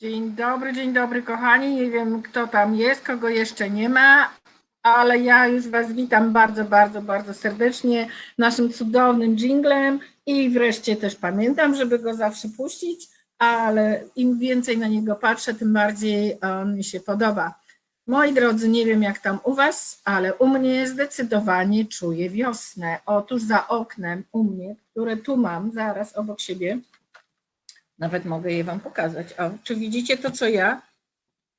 Dzień dobry, dzień dobry kochani. Nie wiem kto tam jest, kogo jeszcze nie ma, ale ja już Was witam bardzo, bardzo, bardzo serdecznie naszym cudownym jinglem i wreszcie też pamiętam, żeby go zawsze puścić, ale im więcej na niego patrzę, tym bardziej on mi się podoba. Moi drodzy, nie wiem jak tam u Was, ale u mnie zdecydowanie czuję wiosnę. Otóż za oknem u mnie, które tu mam zaraz obok siebie, nawet mogę je Wam pokazać. O, czy widzicie to, co ja?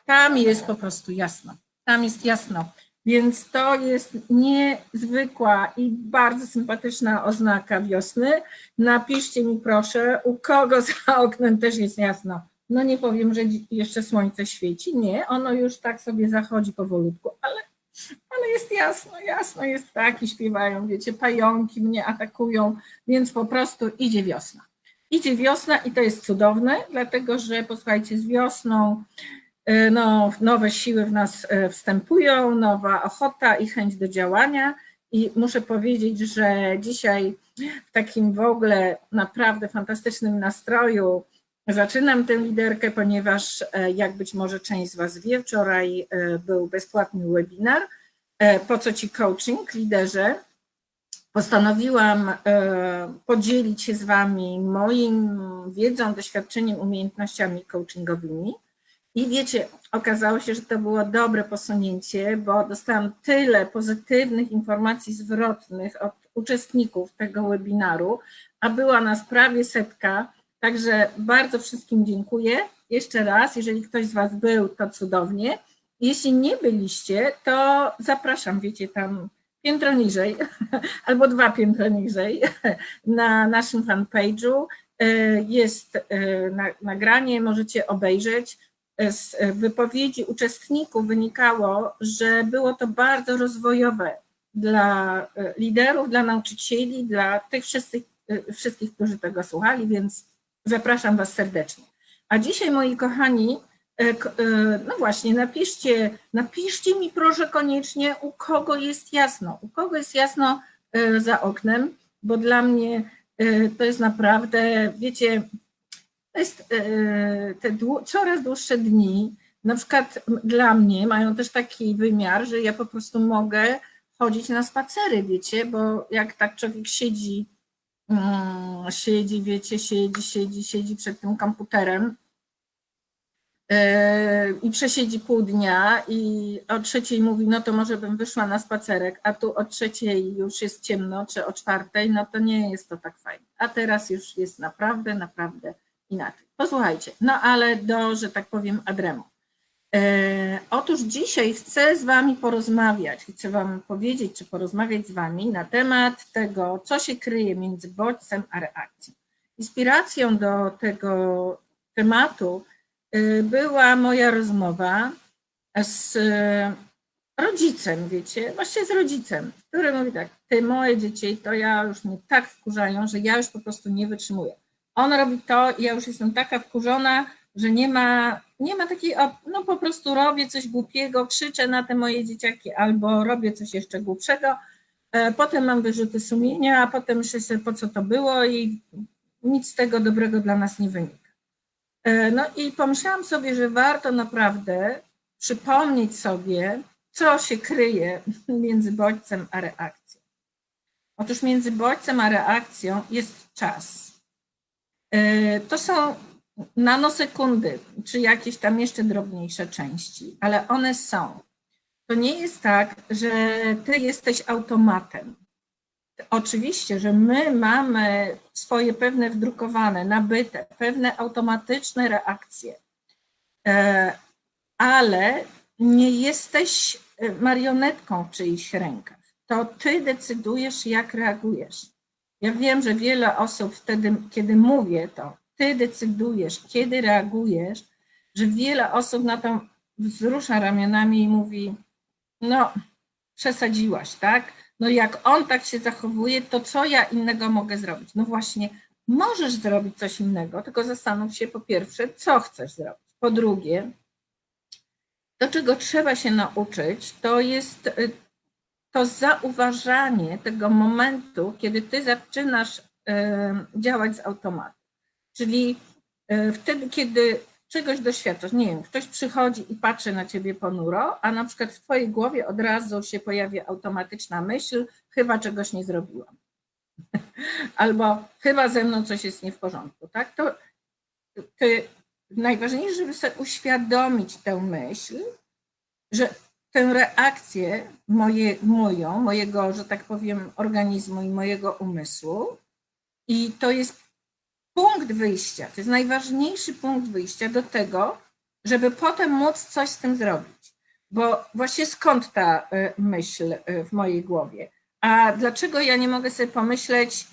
Tam jest po prostu jasno. Tam jest jasno. Więc to jest niezwykła i bardzo sympatyczna oznaka wiosny. Napiszcie mi proszę, u kogo za oknem też jest jasno. No nie powiem, że jeszcze słońce świeci. Nie, ono już tak sobie zachodzi powolutku, ale, ale jest jasno, jasno jest ptaki śpiewają, wiecie, pająki mnie atakują, więc po prostu idzie wiosna. Idzie wiosna i to jest cudowne, dlatego że posłuchajcie, z wiosną e, no, nowe siły w nas e, wstępują, nowa ochota i chęć do działania. I muszę powiedzieć, że dzisiaj w takim w ogóle naprawdę fantastycznym nastroju zaczynam tę liderkę, ponieważ e, jak być może część z Was wie, wczoraj był bezpłatny webinar Po co Ci coaching, liderze? Postanowiłam e, podzielić się z Wami moim wiedzą, doświadczeniem, umiejętnościami coachingowymi. I wiecie, okazało się, że to było dobre posunięcie, bo dostałam tyle pozytywnych informacji zwrotnych od uczestników tego webinaru, a była nas prawie setka. Także bardzo wszystkim dziękuję. Jeszcze raz, jeżeli ktoś z Was był, to cudownie. Jeśli nie byliście, to zapraszam, wiecie, tam piętro niżej, albo dwa piętra niżej, na naszym fanpage'u e, jest e, na- nagranie, możecie obejrzeć. E, Z wypowiedzi uczestników wynikało, że było to bardzo rozwojowe dla liderów, dla nauczycieli, dla tych wszystkich, wszystkich, którzy tego słuchali, więc zapraszam Was serdecznie. A dzisiaj, moi kochani, no właśnie, napiszcie, napiszcie mi proszę koniecznie, u kogo jest jasno, u kogo jest jasno e, za oknem, bo dla mnie e, to jest naprawdę, wiecie, to jest e, te coraz dłuższe dni, na przykład dla mnie mają też taki wymiar, że ja po prostu mogę chodzić na spacery, wiecie, bo jak tak człowiek siedzi, mm, siedzi, wiecie, siedzi, siedzi, siedzi przed tym komputerem, i przesiedzi pół dnia i o trzeciej mówi, no to może bym wyszła na spacerek, a tu o trzeciej już jest ciemno, czy o czwartej, no to nie jest to tak fajnie. A teraz już jest naprawdę, naprawdę inaczej. Posłuchajcie, no ale do, że tak powiem, adremu. Yy, Otóż dzisiaj chcę z Wami porozmawiać, chcę Wam powiedzieć, czy porozmawiać z Wami na temat tego, co się kryje między bodźcem a reakcją. Inspiracją do tego tematu była moja rozmowa z y, rodzicem, wiecie, właściwie z rodzicem, który mówi tak, ty moje dzieci, to ja już mnie tak wkurzają, że ja już po prostu nie wytrzymuję. On robi to i ja już jestem taka wkurzona, że nie ma, nie ma takiej, no po prostu robię coś głupiego, krzyczę na te moje dzieciaki albo robię coś jeszcze głupszego, e, potem mam wyrzuty sumienia, a potem myślę sobie, po co to było i nic z tego dobrego dla nas nie wynika. E, No i pomyślałam sobie, że warto naprawdę przypomnieć sobie, co się kryje między bodźcem a reakcją. Otóż między bodźcem a reakcją jest czas. E, To są nanosekundy, czy jakieś tam jeszcze drobniejsze części, ale one są. To nie jest tak, że ty jesteś automatem. Oczywiście, że my mamy swoje pewne wdrukowane, nabyte, pewne automatyczne reakcje, E, ale nie jesteś e, marionetką w czyichś rękach. To ty decydujesz, jak reagujesz. Ja wiem, że wiele osób wtedy, kiedy mówię to, ty decydujesz, kiedy reagujesz, że wiele osób na to wzrusza ramionami i mówi, no, przesadziłaś, tak? No jak on tak się zachowuje, to co ja innego mogę zrobić? No właśnie, możesz zrobić coś innego, tylko zastanów się po pierwsze, co chcesz zrobić. Po drugie, to czego trzeba się nauczyć, to jest y, to zauważanie tego momentu, kiedy ty zaczynasz y, działać z automatu. Czyli y, wtedy, kiedy czegoś doświadczasz, nie wiem, ktoś przychodzi i patrzy na ciebie ponuro, a na przykład w twojej głowie od razu się pojawia automatyczna myśl, chyba czegoś nie zrobiłam. Albo chyba ze mną coś jest nie w porządku, tak? To, to najważniejsze, żeby sobie uświadomić tę myśl, że tę reakcję moje, moją, mojego, że tak powiem, organizmu i mojego umysłu. I to jest punkt wyjścia, to jest najważniejszy punkt wyjścia do tego, żeby potem móc coś z tym zrobić. Bo właśnie skąd ta y, myśl y, w mojej głowie? A dlaczego ja nie mogę sobie pomyśleć,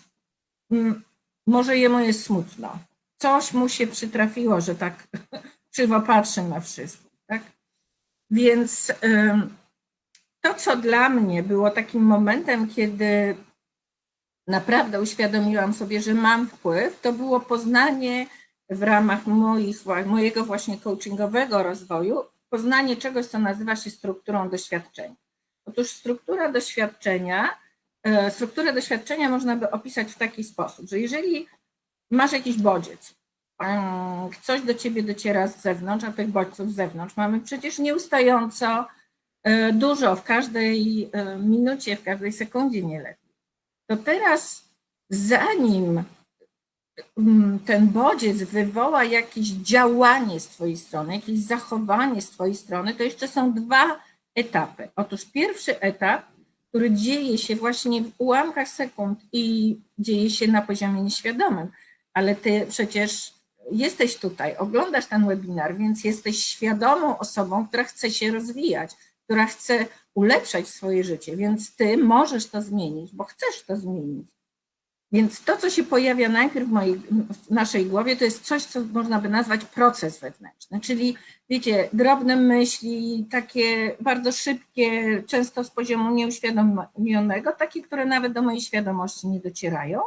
mm, może jemu jest smutno, coś mu się przytrafiło, że tak krzywo patrzy na wszystko, tak? Więc to, co dla mnie było takim momentem, kiedy naprawdę uświadomiłam sobie, że mam wpływ, to było poznanie w ramach moich, mojego właśnie coachingowego rozwoju, poznanie czegoś, co nazywa się strukturą doświadczenia. Otóż struktura doświadczenia, e, strukturę doświadczenia można by opisać w taki sposób, że jeżeli masz jakiś bodziec, coś do ciebie dociera z zewnątrz, a tych bodźców z zewnątrz mamy przecież nieustająco e, dużo w każdej e, minucie, w każdej sekundzie nie lepiej. To teraz, zanim mm, ten bodziec wywoła jakieś działanie z Twojej strony, jakieś zachowanie z Twojej strony, to jeszcze są dwa etapy. Otóż pierwszy etap, który dzieje się właśnie w ułamkach sekund i dzieje się na poziomie nieświadomym, ale Ty przecież jesteś tutaj, oglądasz ten webinar, więc jesteś świadomą osobą, która chce się rozwijać, która chce ulepszać swoje życie, więc ty możesz to zmienić, bo chcesz to zmienić. Więc to, co się pojawia najpierw w, mojej, w naszej głowie, to jest coś, co można by nazwać proces wewnętrzny, czyli wiecie, drobne myśli, takie bardzo szybkie, często z poziomu nieuświadomionego, takie, które nawet do mojej świadomości nie docierają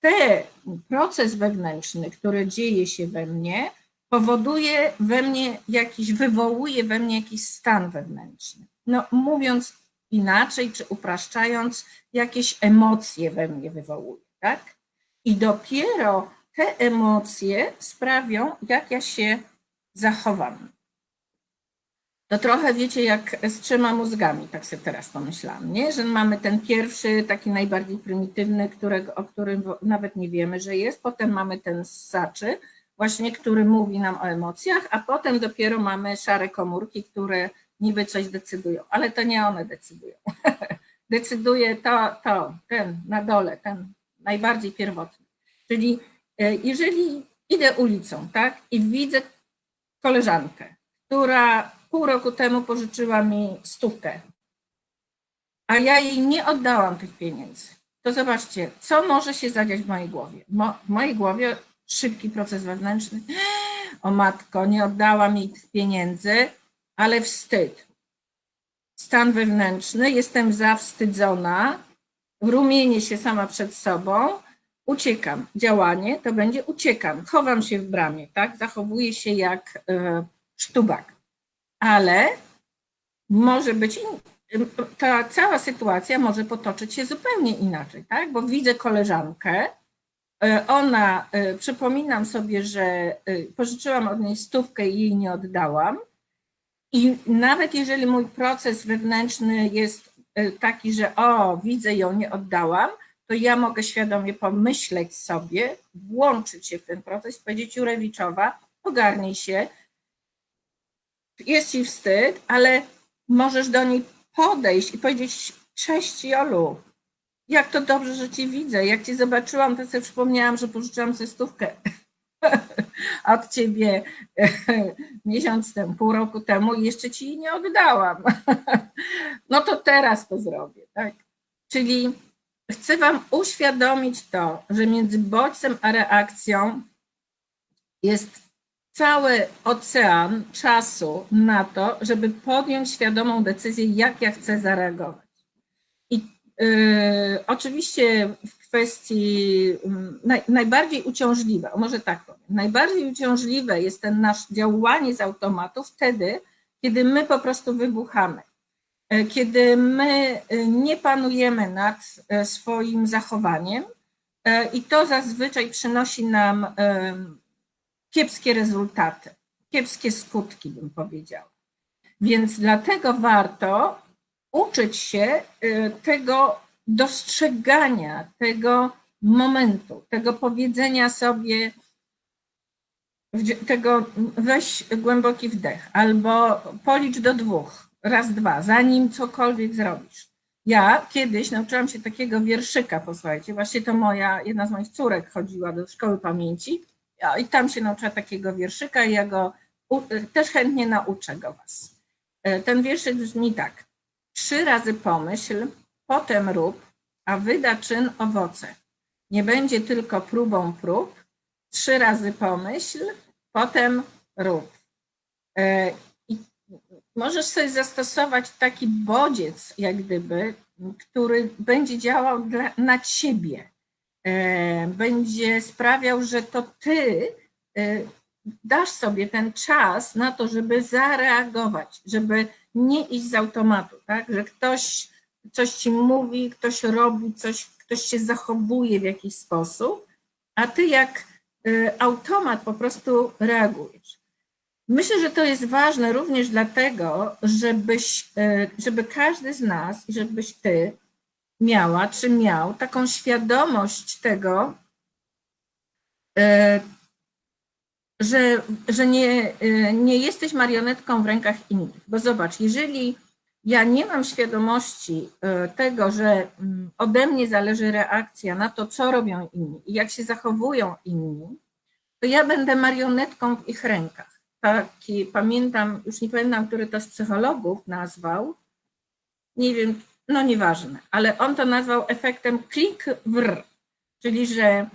ten proces wewnętrzny, który dzieje się we mnie, powoduje we mnie jakiś, wywołuje we mnie jakiś stan wewnętrzny. No, mówiąc inaczej, czy upraszczając, jakieś emocje we mnie wywołuje, tak? I dopiero te emocje sprawią, jak ja się zachowam. To trochę wiecie, jak z trzema mózgami, tak sobie teraz pomyślałam, nie? że mamy ten pierwszy, taki najbardziej prymitywny, którego, o którym nawet nie wiemy, że jest, potem mamy ten ssaczy, właśnie, który mówi nam o emocjach, a potem dopiero mamy szare komórki, które niby coś decydują, ale to nie one decydują. Decyduje to, to, ten na dole, ten najbardziej pierwotny. Czyli e, jeżeli idę ulicą, tak, i widzę koleżankę, która pół roku temu pożyczyła mi stówkę, a ja jej nie oddałam tych pieniędzy, to zobaczcie, co może się zadziać w mojej głowie. Mo, w mojej głowie szybki proces wewnętrzny. O matko, nie oddałam jej tych pieniędzy, ale wstyd. Stan wewnętrzny, jestem zawstydzona, rumienię się sama przed sobą, uciekam. Działanie to będzie uciekam, chowam się w bramie, tak? Zachowuję się jak y, sztubak ale może być, ta cała sytuacja może potoczyć się zupełnie inaczej, tak? Bo widzę koleżankę, ona, e, przypominam sobie, że e, pożyczyłam od niej stówkę i jej nie oddałam. I nawet jeżeli mój proces wewnętrzny jest taki, że o, widzę ją, nie oddałam, to ja mogę świadomie pomyśleć sobie, włączyć się w ten proces, powiedzieć Jurewiczowa, ogarnij się, jest ci wstyd, ale możesz do niej podejść i powiedzieć: Cześć, Jolu, jak to dobrze, że cię widzę. Jak cię zobaczyłam, to sobie przypomniałam, że pożyczyłam sobie stówkę od ciebie miesiąc temu, pół roku temu i jeszcze ci jej nie oddałam. no to teraz to zrobię, tak? Czyli chcę wam uświadomić to, że między bodźcem a reakcją jest cały ocean czasu na to, żeby podjąć świadomą decyzję, jak ja chcę zareagować. Y, oczywiście w kwestii mm, naj, najbardziej uciążliwe, może tak powiem, najbardziej uciążliwe jest ten nasz działanie z automatu wtedy, kiedy my po prostu wybuchamy. E, kiedy my y, nie panujemy nad swoim zachowaniem, i to zazwyczaj przynosi nam kiepskie rezultaty, kiepskie skutki, bym powiedziała. Więc dlatego warto uczyć się y, tego dostrzegania, tego momentu, tego powiedzenia sobie, tego weź głęboki wdech albo policz do dwóch, raz, dwa, zanim cokolwiek zrobisz. Ja kiedyś nauczyłam się takiego wierszyka, posłuchajcie, właśnie to moja, jedna z moich córek chodziła do szkoły pamięci i tam się nauczyła takiego wierszyka i ja go też chętnie nauczę go was. E, Ten wierszyk brzmi tak. Trzy razy pomyśl, potem rób, a wyda czyn owoce. Nie będzie tylko próbą prób. Trzy razy pomyśl, potem rób. E, I możesz sobie zastosować taki bodziec, jak gdyby, który będzie działał dla, na ciebie. E, Będzie sprawiał, że to ty e, dasz sobie ten czas na to, żeby zareagować, żeby nie iść z automatu, tak? Że ktoś coś ci mówi, ktoś robi coś, ktoś się zachowuje w jakiś sposób, a ty jak y, automat po prostu reagujesz. Myślę, że to jest ważne również dlatego, żebyś, y, żeby każdy z nas i żebyś ty miała czy miał taką świadomość tego, y, że, że nie, y, nie jesteś marionetką w rękach innych. Bo zobacz, jeżeli ja nie mam świadomości y, tego, że mm, ode mnie zależy reakcja na to, co robią inni i jak się zachowują inni, to ja będę marionetką w ich rękach. Taki, pamiętam, już nie pamiętam, który to z psychologów nazwał, nie wiem, no nieważne, ale on to nazwał efektem klik wr, czyli że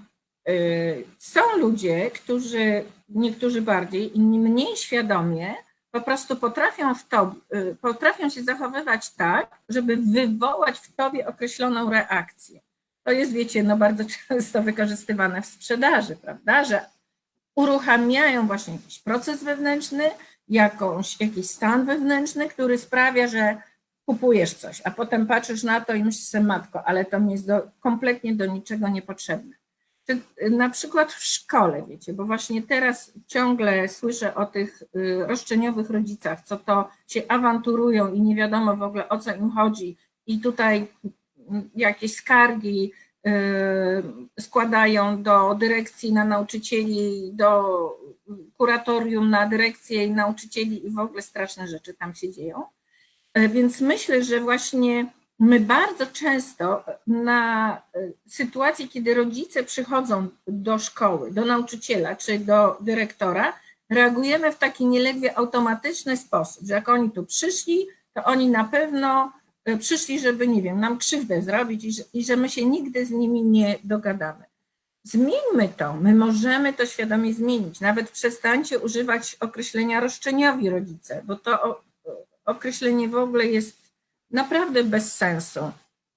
y, są ludzie, którzy, niektórzy bardziej, inni mniej świadomie, po prostu potrafią, w to, y, potrafią się zachowywać tak, żeby wywołać w tobie określoną reakcję. To jest, wiecie, no bardzo często wykorzystywane w sprzedaży, prawda, że uruchamiają właśnie jakiś proces wewnętrzny, jakąś, jakiś stan wewnętrzny, który sprawia, że kupujesz coś, a potem patrzysz na to i myślisz sobie, matko, ale to mi jest do, kompletnie do niczego niepotrzebne. Y, na przykład w szkole, wiecie, bo właśnie teraz ciągle słyszę o tych y, roszczeniowych rodzicach, co to się awanturują i nie wiadomo w ogóle o co im chodzi i tutaj jakieś skargi y, składają do dyrekcji na nauczycieli, do kuratorium na dyrekcję i nauczycieli i w ogóle straszne rzeczy tam się dzieją. E, Więc myślę, że właśnie my bardzo często na e, sytuacje, kiedy rodzice przychodzą do szkoły, do nauczyciela czy do dyrektora, reagujemy w taki nieledwie automatyczny sposób, że jak oni tu przyszli, to oni na pewno e, przyszli, żeby, nie wiem, nam krzywdę zrobić i że, i że my się nigdy z nimi nie dogadamy. Zmieńmy to, my możemy to świadomie zmienić. Nawet przestańcie używać określenia roszczeniowi rodzice, bo to o- określenie w ogóle jest naprawdę bez sensu.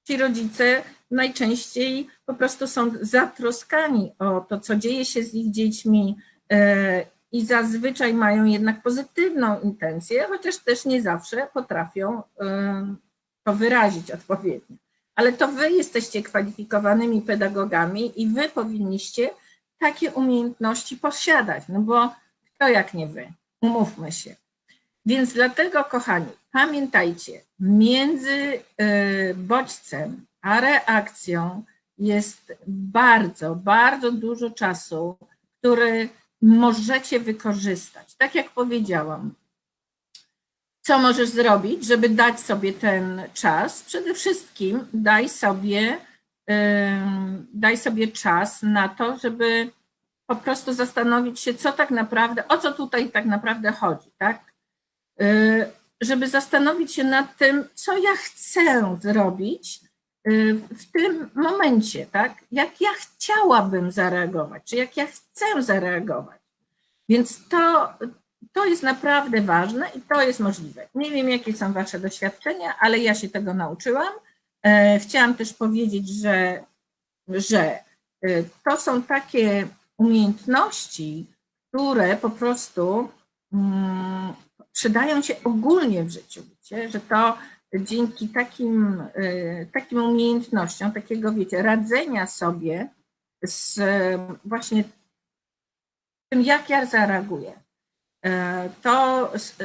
Ci rodzice najczęściej po prostu są zatroskani o to, co dzieje się z ich dziećmi e, i zazwyczaj mają jednak pozytywną intencję, chociaż też nie zawsze potrafią e, to wyrazić odpowiednio. Ale to wy jesteście kwalifikowanymi pedagogami i wy powinniście takie umiejętności posiadać, no bo kto jak nie wy, umówmy się. Więc dlatego, kochani, pamiętajcie, między y, bodźcem a reakcją jest bardzo, bardzo dużo czasu, który możecie wykorzystać. Tak jak powiedziałam, co możesz zrobić, żeby dać sobie ten czas? Przede wszystkim daj sobie, ym, daj sobie czas na to, żeby po prostu zastanowić się, co tak naprawdę, o co tutaj tak naprawdę chodzi, tak? Y, żeby zastanowić się nad tym, co ja chcę zrobić y, w tym momencie, tak? Jak ja chciałabym zareagować, czy jak ja chcę zareagować. Więc to, to jest naprawdę ważne i to jest możliwe. Nie wiem, jakie są Wasze doświadczenia, ale ja się tego nauczyłam. E, Chciałam też powiedzieć, że, że y, to są takie umiejętności, które po prostu mm, przydają się ogólnie w życiu, wiecie, że to dzięki takim, y, takim umiejętnościom, takiego, wiecie, radzenia sobie z y, właśnie tym, jak ja zareaguję. E, To s-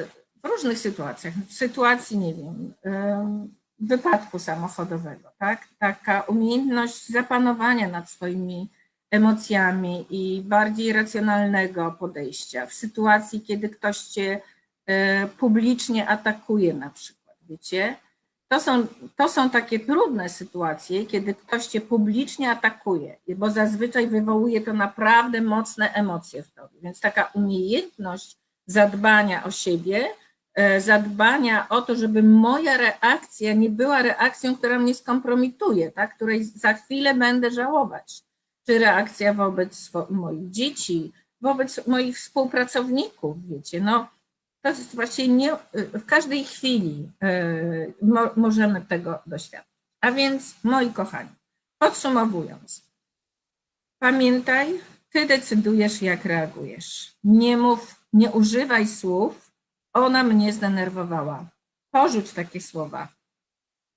w różnych sytuacjach, w sytuacji, nie wiem, em, wypadku samochodowego, tak? Taka umiejętność zapanowania nad swoimi emocjami i bardziej racjonalnego podejścia w sytuacji, kiedy ktoś cię publicznie atakuje na przykład, wiecie? To są, to są takie trudne sytuacje, kiedy ktoś cię publicznie atakuje, bo zazwyczaj wywołuje to naprawdę mocne emocje w tobie. Więc taka umiejętność zadbania o siebie, e, zadbania o to, żeby moja reakcja nie była reakcją, która mnie skompromituje, tak? której za chwilę będę żałować. Czy reakcja wobec moich dzieci, wobec moich współpracowników, wiecie, no to jest właśnie nie, w każdej chwili e, mo, możemy tego doświadczyć. A więc, moi kochani, podsumowując, pamiętaj, ty decydujesz, jak reagujesz. Nie mów, nie używaj słów, ona mnie zdenerwowała. Porzuć takie słowa.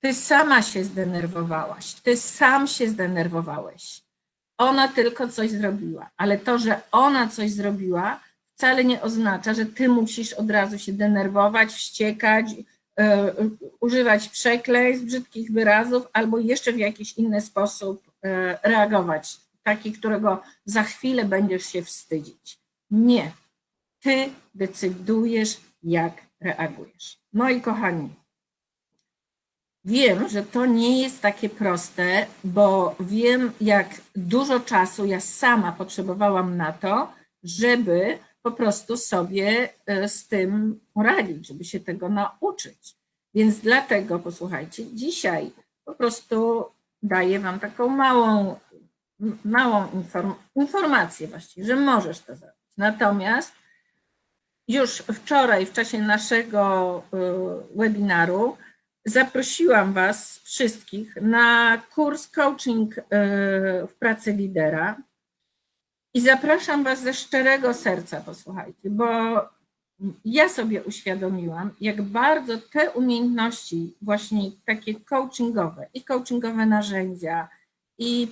Ty sama się zdenerwowałaś, ty sam się zdenerwowałeś. Ona tylko coś zrobiła, ale to, że ona coś zrobiła, wcale nie oznacza, że ty musisz od razu się denerwować, wściekać, e, używać przekleństw, brzydkich wyrazów albo jeszcze w jakiś inny sposób e, reagować, taki, którego za chwilę będziesz się wstydzić. Nie. Ty decydujesz, jak reagujesz. Moi kochani, Wiem, że to nie jest takie proste, bo wiem, jak dużo czasu ja sama potrzebowałam na to, żeby po prostu sobie e, z tym poradzić, żeby się tego nauczyć. Więc dlatego, posłuchajcie, dzisiaj po prostu daję Wam taką małą, małą inform, informację właściwie, że możesz to zrobić. Natomiast już wczoraj w czasie naszego y, webinaru zaprosiłam Was wszystkich na kurs coaching y, w pracy lidera i zapraszam Was ze szczerego serca, posłuchajcie, bo ja sobie uświadomiłam, jak bardzo te umiejętności właśnie takie coachingowe i coachingowe narzędzia i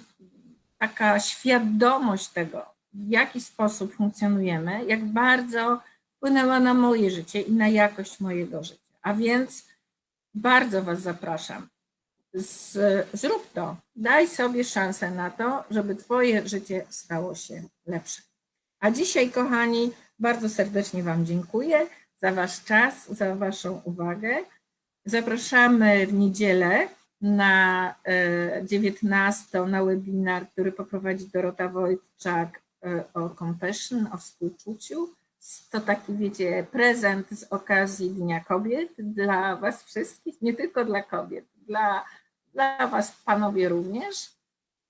taka świadomość tego, w jaki sposób funkcjonujemy, jak bardzo wpłynęła na moje życie i na jakość mojego życia. A więc bardzo Was zapraszam. Z, zrób to. Daj sobie szansę na to, żeby Twoje życie stało się lepsze. A dzisiaj, kochani, bardzo serdecznie Wam dziękuję za Wasz czas, za Waszą uwagę. Zapraszamy w niedzielę na e, 19 na webinar, który poprowadzi Dorota Wojtczak e, o compassion, o współczuciu. To taki, wiecie, prezent z okazji Dnia Kobiet dla Was wszystkich, nie tylko dla kobiet, dla, dla Was, panowie również.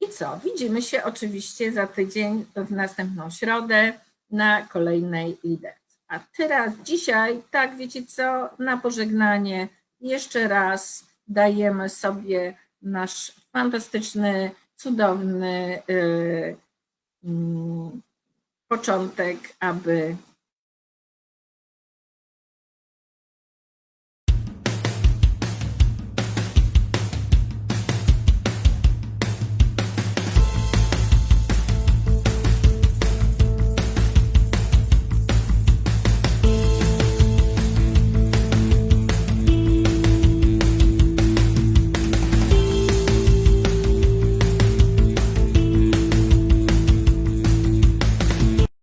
I co? Widzimy się oczywiście za tydzień w następną środę na kolejnej liderce. A teraz dzisiaj, tak wiecie co, na pożegnanie jeszcze raz dajemy sobie nasz fantastyczny, cudowny yy, mm, początek, aby